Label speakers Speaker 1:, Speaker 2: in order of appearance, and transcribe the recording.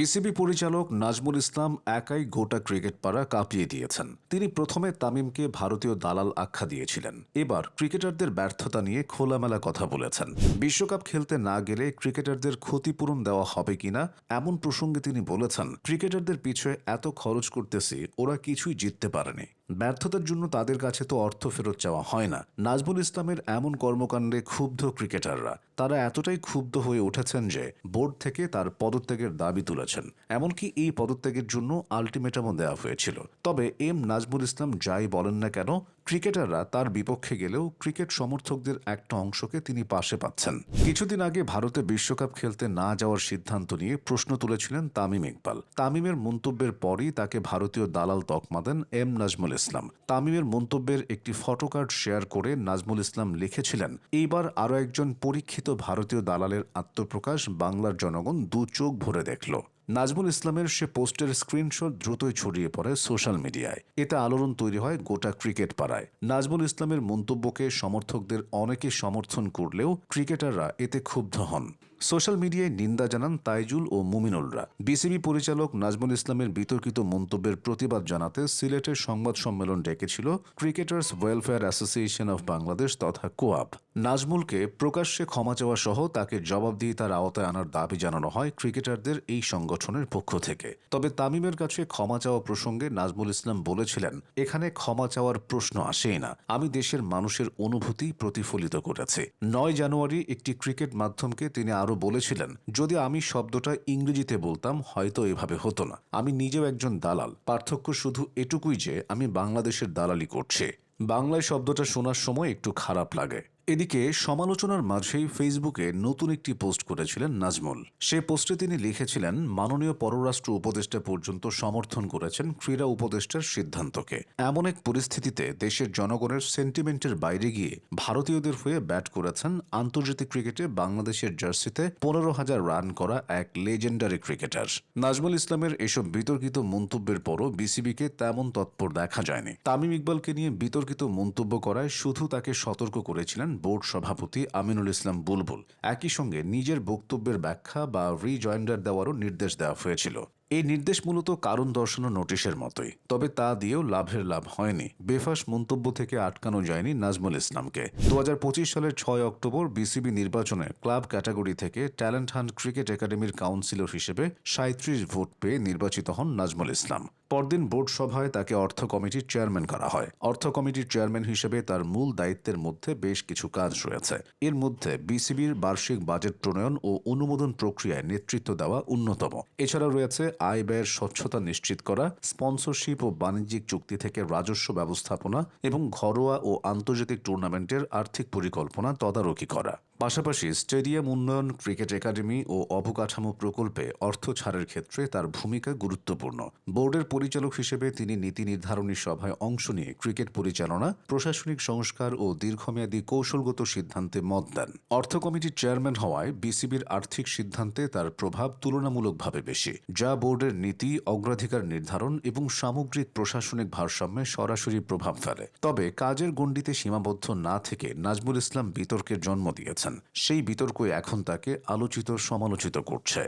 Speaker 1: BCB পরিচালক নাজমুল ইসলাম একাই গোটা ক্রিকেট পাড়া কাঁপিয়ে দিয়েছেন। তিনি প্রথমে তামিমকে ভারতীয় দালাল আখ্যা দিয়েছিলেন। এবার ক্রিকেটারদের ব্যর্থতা নিয়ে খোলামেলা কথা বলেছেন। বিশ্বকাপ খেলতে না গেলে ক্রিকেটারদের ক্ষতিপূরণ দেওয়া হবে কিনা, এমন প্রসঙ্গে তিনি বলেছেন, ক্রিকেটারদের পিছনে এত খরচ করতেছি, ওরা কিছুই জিততে পারেনি। ব্যর্থতার জন্য তাদের কাছে তো অর্থ ফেরত চাওয়া হয় না। নাজমুল ইসলামের এমন কর্মকাণ্ডে ক্ষুব্ধ ক্রিকেটাররা। তারা এতটাই ক্ষুব্ধ হয়ে উঠেছেন যে বোর্ড থেকে তার পদত্যাগের দাবি তুলেছেন। এমনকি এই পদত্যাগের জন্য আলটিমেটামও দেওয়া হয়েছিল। তবে এম নাজমুল ইসলাম যাই বলেন না কেন, ক্রিকেটাররা তার বিপক্ষে গেলেও ক্রিকেট সমর্থকদের একটা অংশকে তিনি পাশে পাচ্ছেন। কিছুদিন আগে ভারতে বিশ্বকাপ খেলতে না যাওয়ার সিদ্ধান্ত নিয়ে প্রশ্ন তুলেছিলেন তামিম ইকবাল। তামিমের মন্তব্যের পরই তাকে ভারতীয় দালাল তকমা দেন এম নাজমুল ইসলাম। তামিমের মন্তব্যের একটি ফটোকার্ড শেয়ার করে নাজমুল ইসলাম লিখেছিলেন, এইবার আরও একজন পরীক্ষিত ভারতীয় দালালের আত্মপ্রকাশ বাংলার জনগণ দু চোখ ভরে দেখল। নাজমুল ইসলামের সে পোস্টের স্ক্রিনশট দ্রুতই ছড়িয়ে পড়ে সোশ্যাল মিডিয়ায়। এতে আলোড়ন তৈরি হয় গোটা ক্রিকেট পাড়ায়। নাজমুল ইসলামের মন্তব্যকে সমর্থকদের অনেকে সমর্থন করলেও ক্রিকেটাররা এতে ক্ষুব্ধ হন। সোশ্যাল মিডিয়ায় নিন্দা জানান তাইজুল ও মুমিনুলরা। বিসিবি পরিচালক নাজমুল ইসলামের বিতর্কিত মন্তব্যের প্রতিবাদ জানাতে সিলেটের সংবাদ সম্মেলন ডেকেছিল cricketers welfare association of Bangladesh তথা কোয়াব। নাজমুলকে প্রকাশ্যে ক্ষমা চাওয়া সহ তাকে জবাবদিহিতার আওতায় আনার দাবি জানানো হয় ক্রিকেটারদের এই সংগঠনের পক্ষ থেকে। তবে তামিমের কাছে ক্ষমা চাওয়া প্রসঙ্গে নাজমুল ইসলাম বলেছিলেন, এখানে ক্ষমা চাওয়ার প্রশ্ন আসেই না। আমি দেশের মানুষের অনুভূতি প্রতিফলিত করেছি। নয় জানুয়ারি একটি ক্রিকেট মাধ্যমকে তিনি আরও বলেছিলেন, যদি আমি শব্দটা ইংরেজিতে বলতাম, হয়তো এভাবে হতো না। আমি নিজেও একজন দালাল। পার্থক্য শুধু এটুকুই যে, আমি বাংলাদেশের দালালি করছি। বাংলায় শব্দটা শোনার সময় একটু খারাপ লাগে। এদিকে সমালোচনার মাঝেই ফেসবুকে নতুন একটি পোস্ট করেছিলেন নাজমুল। সে পোস্টে তিনি লিখেছিলেন, মাননীয় পররাষ্ট্র উপদেষ্টা পর্যন্ত সমর্থন করেছেন ক্রীড়া উপদেষ্টার সিদ্ধান্তকে। এমন এক পরিস্থিতিতে দেশের জনগণের সেন্টিমেন্টের বাইরে গিয়ে ভারতীয়দের হয়ে ব্যাট করেছেন আন্তর্জাতিক ক্রিকেটে বাংলাদেশের জার্সিতে পনেরো হাজার রান করা এক লেজেন্ডারি ক্রিকেটার। নাজমুল ইসলামের এসব বিতর্কিত মন্তব্যের পরও বিসিবিকে তেমন তৎপর দেখা যায়নি। তামিম ইকবালকে নিয়ে বিতর্কিত মন্তব্য করায় শুধু তাকে সতর্ক করেছিলেন বোর্ড সভাপতি আমিনুল ইসলাম বুলবুল একই সঙ্গে নিজের বক্তব্যের ব্যাখ্যা বা রিজয়েন্ডার দেওয়ারও নির্দেশ দেওয়া হয়েছিল। এই নির্দেশ মূলত কারণ দর্শানো নোটিশের মতোই, তবে তা দিয়েও লাভের লাভ হয়নি। বেফাস মন্তব্য থেকে আটকানো যায়নি নাজমুল ইসলামকে। দু হাজার পঁচিশ সালের ছয় অক্টোবর বিসিবি নির্বাচনে ক্লাব ক্যাটাগরি থেকে ট্যালেন্ট হান্ট ক্রিকেট একাডেমির কাউন্সিলর হিসেবে সাঁত্রিশ ভোট পেয়ে নির্বাচিত হন নাজমুল ইসলাম। পরদিন বোর্ড সভায় তাকে অর্থ কমিটির চেয়ারম্যান করা হয়। অর্থ কমিটির চেয়ারম্যান হিসেবে তার মূল দায়িত্বের মধ্যে বেশ কিছু কাজ রয়েছে। এর মধ্যে বিসিবির বার্ষিক বাজেট প্রণয়ন ও অনুমোদন প্রক্রিয়ায় নেতৃত্ব দেওয়া অন্যতম। এছাড়া রয়েছে আয় ব্যয়ের স্বচ্ছতা নিশ্চিত করা, স্পন্সরশিপ ও বাণিজ্যিক চুক্তি থেকে রাজস্ব ব্যবস্থাপনা এবং ঘরোয়া ও আন্তর্জাতিক টুর্নামেন্টের আর্থিক পরিকল্পনা তদারকি করা। পাশাপাশি স্টেডিয়াম উন্নয়ন, ক্রিকেট একাডেমি ও অবকাঠামো প্রকল্পে অর্থ ছাড়ের ক্ষেত্রে তার ভূমিকা গুরুত্বপূর্ণ। বোর্ডের পরিচালক হিসেবে তিনি নীতি নির্ধারণী সভায় অংশ নিয়ে ক্রিকেট পরিচালনা, প্রশাসনিক সংস্কার ও দীর্ঘমেয়াদী কৌশলগত সিদ্ধান্তে মত দেন। অর্থ কমিটির চেয়ারম্যান হওয়ায় বিসিবির আর্থিক সিদ্ধান্তে তার প্রভাব তুলনামূলকভাবে বেশি, যা বোর্ডের নীতি, অগ্রাধিকার নির্ধারণ এবং সামগ্রিক প্রশাসনিক ভারসাম্যে সরাসরি প্রভাব ফেলে। তবে কাজের গণ্ডিতে সীমাবদ্ধ না থেকে নাজমুল ইসলাম বিতর্কের জন্ম দিয়েছেন। সেই বিতর্ক এখন তাকে আলোচিত সমালোচিত করছে।